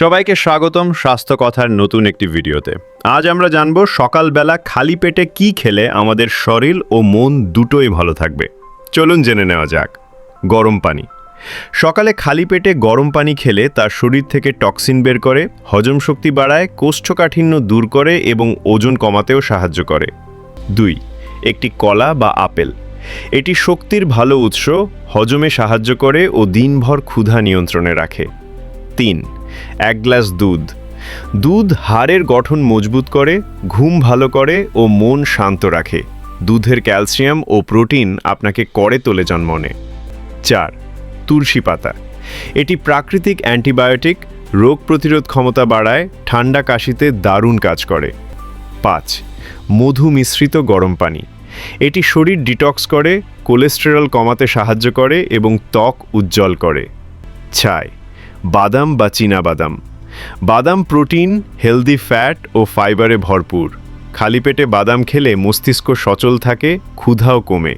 সবাইকে স্বাগতম স্বাস্থ্য কথার নতুন একটি ভিডিওতে। আজ আমরা জানব সকালবেলা খালি পেটে কি খেলে আমাদের শরীর ও মন দুটোই ভালো থাকবে। চলুন জেনে নেওয়া যাক। গরম পানি। সকালে খালি পেটে গরম পানি খেলে তার শরীর থেকে টক্সিন বের করে, হজম শক্তি বাড়ায়, কোষ্ঠকাঠিন্য দূর করে এবং ওজন কমাতেও সাহায্য করে। দুই, একটি কলা বা আপেল। এটি শক্তির ভালো উৎস, হজমে সাহায্য করে ও দিনভর ক্ষুধা নিয়ন্ত্রণে রাখে। তিন এক গ্লাস দুধ। দুধ হাড়ের গঠন মজবুত করে, ঘুম ভালো করে ও মন শান্ত রাখে। দুধের ক্যালসিয়াম ও প্রোটিন আপনাকে করে তোলে জন্মনে। চার, তুলসী পাতা। এটি প্রাকৃতিক অ্যান্টিবায়োটিক, রোগ প্রতিরোধ ক্ষমতা বাড়ায়, ঠান্ডা কাশিতে দারুণ কাজ করে। পাঁচ, মধু মিশ্রিত গরম পানি। এটি শরীর ডিটক্স করে, কোলেস্টেরল কমাতে সাহায্য করে এবং ত্বক উজ্জ্বল করে। ছাই বাদাম বা চীনা বাদাম বাদাম প্রোটিন, হেলদি ফ্যাট ও ফাইবারে ভরপুর। খালি পেটে বাদাম খেলে মস্তিষ্ক সচল থাকে, ক্ষুধাও কমে।